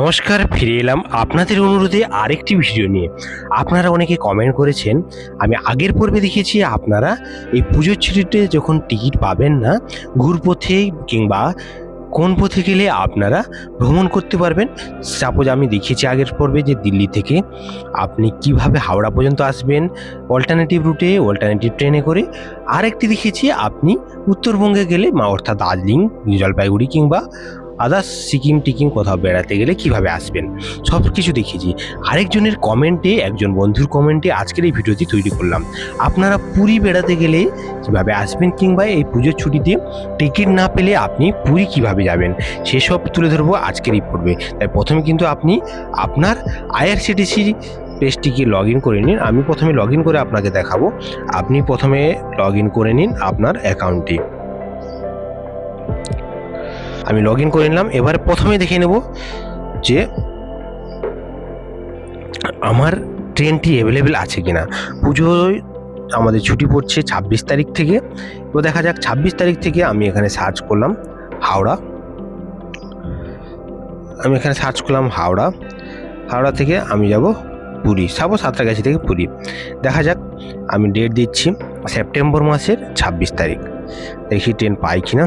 নমস্কার, ফিরে এলাম আপনাদের অনুরোধে আরেকটি ভিডিও নিয়ে। আপনারা অনেকে কমেন্ট করেছেন, আমি আগের পর্বে দেখিয়েছি, আপনারা এই পুজোর ছুটিতে যখন টিকিট পাবেন না, ঘুরপথে কিংবা কোন পথে গেলে আপনারা ভ্রমণ করতে পারবেন সাপোজ আমি দেখিয়েছি আগের পর্বে যে দিল্লি থেকে আপনি কীভাবে হাওড়া পর্যন্ত আসবেন অল্টারনেটিভ রুটে অল্টারনেটিভ ট্রেনে করে। আরেকটি দেখিয়েছি, আপনি উত্তরবঙ্গে গেলে, মা অর্থাৎ দার্জিলিং, জলপাইগুড়ি কিংবা আদার্স সিকিম টিকিম কোথাও বেড়াতে গেলে কীভাবে আসবেন? সব কিছু দেখিয়েছি আরেকজনের কমেন্টে একজন বন্ধুর কমেন্টে আজকের এই ভিডিওটি তৈরি করলাম। আপনারা পুরী বেড়াতে গেলে কীভাবে আসবেন কিংবা এই পুজোর ছুটিতে টিকিট না পেলে আপনি পুরী কীভাবে যাবেন? সেসব তুলে ধরবো আজকের এই পর্বে। তাই প্রথমে কিন্তু আপনি আপনার আইআরসিটিসি পেজটিকে লগ ইন করে নিন। আমি প্রথমে লগ ইন করে আপনাকে দেখাবো। আপনি প্রথমে লগ ইন করে নিন আপনার অ্যাকাউন্টটি আমি লগ ইন করে নিলাম। এবার প্রথমে দেখে নেব যে আমার ট্রেনটি অ্যাভেলেবেল আছে কিনা। পুজোয় আমাদের ছুটি পড়ছে ছাব্বিশ তারিখ থেকে। তো দেখা যাক, ছাব্বিশ তারিখ থেকে আমি এখানে সার্চ করলাম হাওড়া। আমি এখানে সার্চ করলাম হাওড়া। হাওড়া থেকে আমি যাব পুরী। সাপোজ সাঁতরাগাছি থেকে পুরী। দেখা যাক, আমি ডেট দিচ্ছি সেপ্টেম্বর মাসের ছাব্বিশ তারিখ। দেখি ট্রেন পাই কিনা।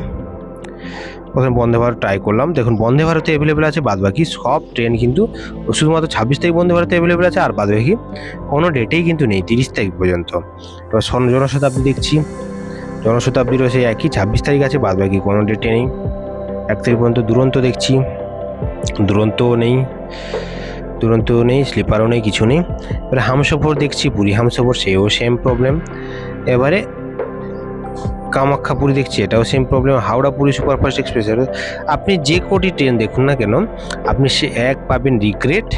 প্রথমে বন্দে ভারত ট্রাই করলাম। দেখুন, বন্দে ভারতে অ্যাভেলেবেল আছে বাদ বাকি সব ট্রেন কিন্তু শুধুমাত্র ছাব্বিশ তারিখ বন্দে ভারতে অ্যাভেলেবেল আছে, আর বাদ বাকি কোনো ডেটেই কিন্তু নেই, তিরিশ তারিখ পর্যন্ত। এবার স্বর্ণ জনশতাব্দী দেখছি। জনশতাব্দীরও সেই একই, ছাব্বিশ তারিখ আছে বাদ বাকি কোনো ডেটে নেই। এক তারিখ পর্যন্ত দুরন্ত দেখছি। দুরন্তও নেই দুরন্তও নেই স্লিপারও নেই, কিছু নেই। এবারে হামসফর দেখছি, পুরী হামসফর, সেও সেম প্রবলেম এবারে কামাখ্যা পুরী দেখছি, এটাও same problem Howrah Puri superfast express আপনি যে কোটি ট্রেন দেখুন না কেন, আপনি সে এক পাবেন রিগ্রেট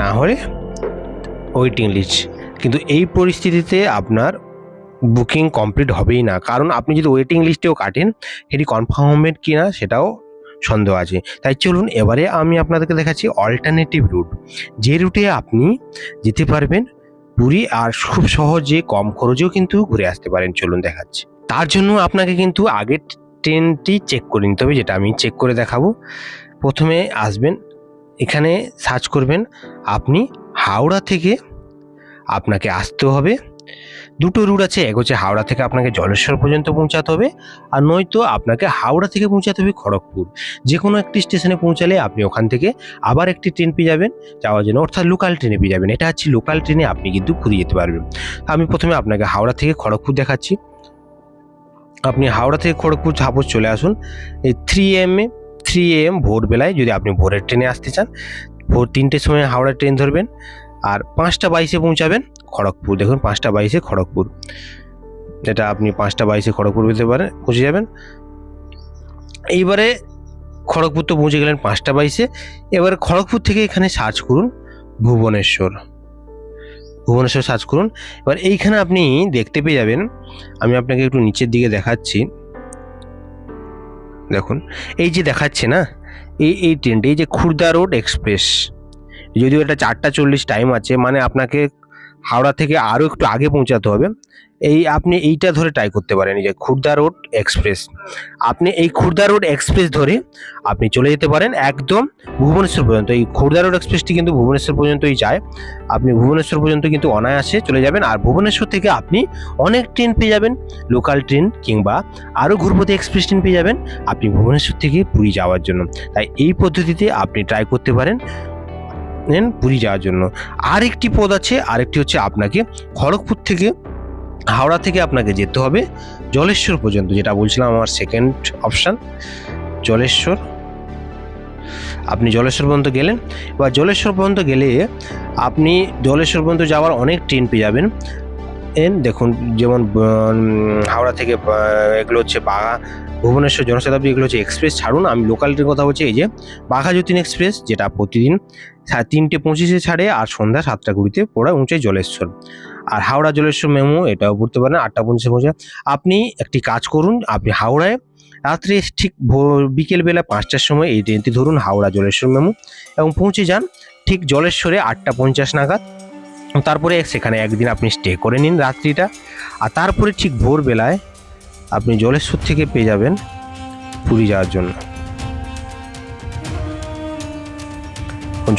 না হলে ওয়েটিং লিস্ট কিন্তু এই পরিস্থিতিতে আপনার বুকিং কমপ্লিট হবেই না। কারণ আপনি যদি ওয়েটিং লিস্টেও কাটেন, সেটি কনফার্ম হবেন কি না সেটাও সন্দেহ আছে। তাই চলুন এবারে আমি আপনাদেরকে দেখাচ্ছি অল্টারনেটিভ রুট যে রুটে আপনি যেতে পারবেন পুরী, আর খুব সহজে, কম খরচেও কিন্তু ঘুরে আসতে পারেন। চলুন দেখাচ্ছি। তার জন্য আপনাকে কিন্তু আগের ট্রেনটি চেক করে নিতে হবে, যেটা আমি চেক করে দেখাবো। প্রথমে আসবেন, এখানে সার্চ করবেন, আপনি হাওড়া থেকে আপনাকে আসতে হবে। দুটো রুট আছে, এক হচ্ছে হাওড়া থেকে আপনাকে জলেশ্বর পর্যন্ত পৌঁছাতে হবে, আর নয়তো আপনাকে হাওড়া থেকে পৌঁছাতে হবে খড়গপুর। যে কোনো একটি স্টেশনে পৌঁছালে আপনি ওখান থেকে আবার একটি ট্রেন পেয়ে যাবেন, যাওয়ার জন্য অর্থাৎ লোকাল ট্রেনে পেয়ে যাবেন। এটা হচ্ছে লোকাল ট্রেনে আপনি কিন্তু ঘুরে যেতে পারবেন। আমি প্রথমে আপনাকে হাওড়া থেকে খড়গপুর দেখাচ্ছি। আপনি হাওড়া থেকে খড়গপুর সাপোজ চলে আসুন। এই three M A three M ভোরবেলায় যদি আপনি ভোরের ট্রেনে আসতে চান, ভোর তিনটের সময় হাওড়া ট্রেন ধরবেন আর পাঁচটা বাইশে পৌঁছাবেন খড়গপুর। দেখুন, পাঁচটা বাইশে খড়গপুর। এটা আপনি পাঁচটা বাইশে খড়গপুর পেতে পারেন পৌঁছে যাবেন। এইবারে খড়গপুর তো পৌঁছে গেলেন পাঁচটা বাইশে। এবারে খড়গপুর থেকে এখানে সার্চ করুন ভুবনেশ্বর। ভুবনেশ্বর সার্চ করুন। এবার এইখানে আপনি দেখতে পেয়ে যাবেন, আমি আপনাকে একটু নিচের দিকে দেখাচ্ছি। দেখুন, এই যে দেখাচ্ছে না, এই এই ট্রেনটা এই যে খুর্দা রোড এক্সপ্রেস যদিও এটা চারটা চল্লিশ টাইম আছে মানে আপনাকে হাওড়া থেকে আরও একটু আগে পৌঁছাতে হবে। এই আপনি এইটা ধরে ট্রাই করতে পারেন যে খুর্দা রোড এক্সপ্রেস আপনি এই খুর্দা রোড এক্সপ্রেস ধরে আপনি চলে যেতে পারেন একদম ভুবনেশ্বর পর্যন্ত। এই খুর্দা রোড এক্সপ্রেসটি কিন্তু ভুবনেশ্বর পর্যন্তই যায়। আপনি ভুবনেশ্বর পর্যন্ত কিন্তু অনায়াসে চলে যাবেন। আর ভুবনেশ্বর থেকে আপনি অনেক ট্রেন পেয়ে যাবেন লোকাল ট্রেন কিংবা আরও ঘুরপথে এক্সপ্রেস ট্রেন পেয়ে যাবেন। আপনি ভুবনেশ্বর থেকে পুরী যাওয়ার জন্য। তাই এই পদ্ধতিতে আপনি ট্রাই করতে পারেন। নেন পুরী যাওয়ার জন্য। আরেকটি পদ আছে, আরেকটি হচ্ছে আপনাকে খড়গপুর থেকে, হাওড়া থেকে আপনাকে যেতে হবে জলেশ্বর পর্যন্ত, যেটা বলছিলাম আমার সেকেন্ড অপশান জলেশ্বর। আপনি জলেশ্বর পর্যন্ত গেলেন বা জলেশ্বর পর্যন্ত গেলে আপনি জলেশ্বর পর্যন্ত যাওয়ার অনেক ট্রেন পেয়ে যাবেন। এন দেখুন, যেমন হাওড়া থেকে এগুলো হচ্ছে বাঘা, ভুবনেশ্বর জনশতাব্দী এগুলো হচ্ছে এক্সপ্রেস ছাড়ুন। আমি লোকাল ট্রেন কথা বলছি, এই যে বাঘা যতীন এক্সপ্রেস যেটা প্রতিদিন তিনটে পঁচিশে ছাড়ে আর সন্ধ্যা সাতটা কুড়িতে পড়া পৌঁছায় জলেশ্বর। আর হাওড়া জলেশ্বর মেমো, এটাও পড়তে পারেন, আটটা পঞ্চাশে পৌঁছে। আপনি একটি কাজ করুন, আপনি হাওড়ায় রাত্রে ঠিক বিকেলবেলা পাঁচটার সময় এই ট্রেনটি ধরুন হাওড়া জলেশ্বর মেমো এবং পৌঁছে যান ঠিক জলেশ্বরে আটটা পঞ্চাশ নাগাদ। তারপরে সেখানে একদিন আপনি স্টে করে নিন রাত্রিটা। আর তারপরে ঠিক ভোরবেলায় আপনি জলেশ্বর থেকে পেয়ে যাবেন পুরী যাওয়ার জন্য।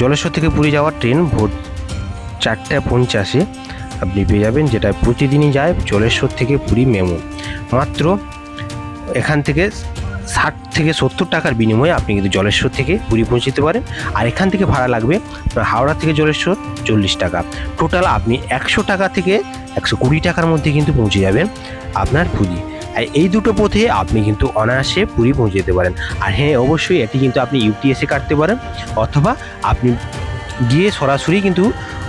জলেশ্বর থেকে পুরী যাওয়ার ট্রেন ভোর চারটে পঞ্চাশে আপনি পেয়ে যাবেন, যেটা প্রতিদিনই যায় জলেশ্বর থেকে পুরী মেমো। মাত্র এখান থেকে ষাট থেকে সত্তর টাকার বিনিময়ে আপনি কিন্তু জলেশ্বর থেকে পুরী পৌঁছে যেতে পারেন। আর এখান থেকে ভাড়া লাগবে আপনার হাওড়া থেকে জলেশ্বর চল্লিশ টাকা। টোটাল আপনি একশো টাকা থেকে একশো কুড়ি টাকার মধ্যে কিন্তু পৌঁছে যাবেন আপনার পুরী। আর এই দুটো পথে আপনি কিন্তু অনায়াসে পুরী পৌঁছে যেতে পারেন। আর হ্যাঁ অবশ্যই এটি কিন্তু আপনি ইউটিএসে কাটতে পারেন অথবা আপনি গিয়ে সরাসরি কিন্তু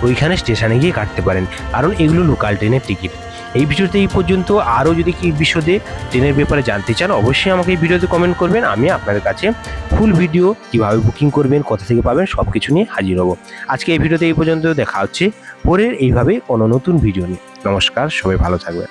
ওইখানে স্টেশনে গিয়ে কাটতে পারেন। কারণ এগুলো লোকাল ট্রেনের টিকিট এই ভিডিওতে এই পর্যন্ত। আরও যদি কি বিশদে ট্রেনের ব্যাপারে জানতে চান, অবশ্যই আমাকে এই ভিডিওতে কমেন্ট করবেন। আমি আপনাদের কাছে ফুল ভিডিও কীভাবে বুকিং করবেন, কোথা থেকে পাবেন সব কিছু নিয়ে হাজির হব। আজকে এই ভিডিওতে এই পর্যন্ত। দেখা হচ্ছে পরের এইভাবে কোনো নতুন ভিডিও নিয়ে। নমস্কার, সবাই ভালো থাকবেন।